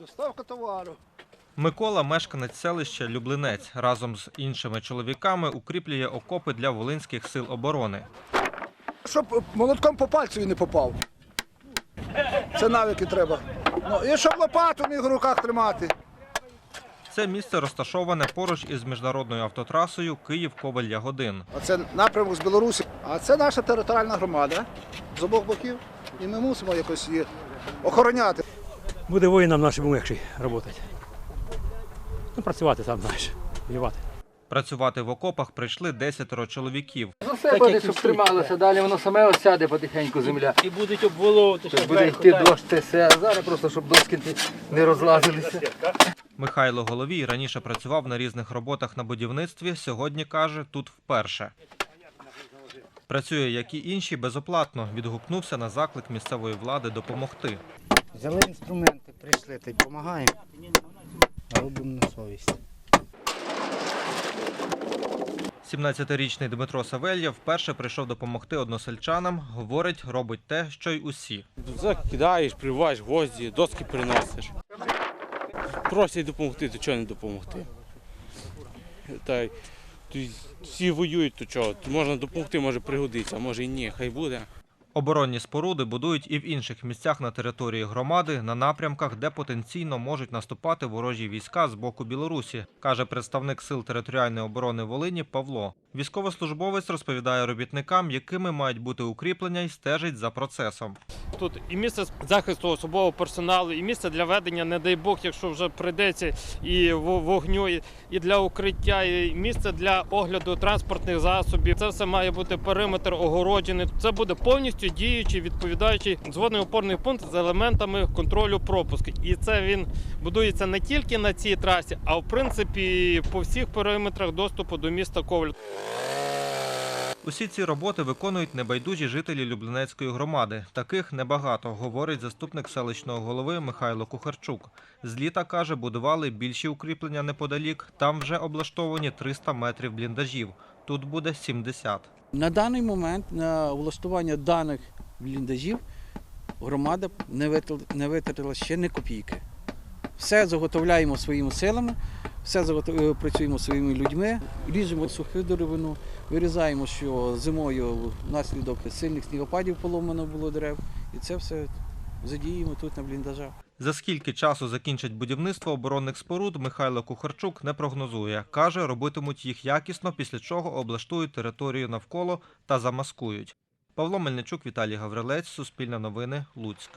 Доставка товару. Микола, мешканець селища Люблинець, разом з іншими чоловіками укріплює окопи для волинських сил оборони. Щоб молотком по пальцю не попав. Це навики треба. Ну, і щоб лопату міг в руках тримати. Це місце розташоване поруч із міжнародною автотрасою Київ-Ковель-Ягодин. Оце напрямок з Білорусі. А це наша територіальна громада з обох боків. І ми мусимо якось її охороняти. Буде воїнам нашим легше працювати. Ну, працювати сам знаєш, воювати. Працювати в окопах прийшли десятеро чоловіків. За себе, щоб трималося, далі воно саме осяде потихеньку земля. І будуть обволовувати, буде йти дощ, це все. А зараз просто, щоб доски не розлазилися. Михайло Головій раніше працював на різних роботах на будівництві. Сьогодні каже, тут вперше. Працює, як і інші, безоплатно. Відгукнувся на заклик місцевої влади допомогти. Взяли інструменти, прийшли та й допомагаємо. Робимо на совість. 17-річний Дмитро Савельєв вперше прийшов допомогти односельчанам. Говорить, робить те, що й усі. Закидаєш, прибуваєш гвозді, доски приносиш. Просять допомогти, то чого не допомогти? Та й всі воюють, то чого? Можна допомогти, може пригодиться, може і ні, хай буде. Оборонні споруди будують і в інших місцях на території громади на напрямках, де потенційно можуть наступати ворожі війська з боку Білорусі, каже представник сил територіальної оборони Волині Павло. Військовослужбовець розповідає робітникам, якими мають бути укріплення, і стежить за процесом. Тут і місце захисту особового персоналу, і місце для ведення, не дай Бог, якщо вже прийдеться і вогню, і- для укриття, і місце для огляду транспортних засобів. Це все має бути периметр огороджений. Це буде повністю діючий, відповідаючий зводний опорний пункт з елементами контролю пропуску. І це він будується не тільки на цій трасі, а в принципі по всіх периметрах доступу до міста Коваль. Усі ці роботи виконують небайдужі жителі Люблинецької громади. Таких небагато, говорить заступник селищного голови Михайло Кухарчук. З літа каже, будували більші укріплення неподалік. Там вже облаштовані 300 метрів бліндажів. Тут буде 70. На даний момент на влаштування даних бліндажів громада не витратила, ще ні копійки. Все заготовляємо своїми силами, все е, працюємо своїми людьми, ріжемо суху деревину, вирізаємо, що зимою внаслідок сильних снігопадів поломано було дерев. І це все задіємо тут на бліндажах. За скільки часу закінчать будівництво оборонних споруд, Михайло Кухарчук не прогнозує. Каже, робитимуть їх якісно, після чого облаштують територію навколо та замаскують. Павло Мельничук, Віталій Гаврилець, Суспільне новини, Луцьк.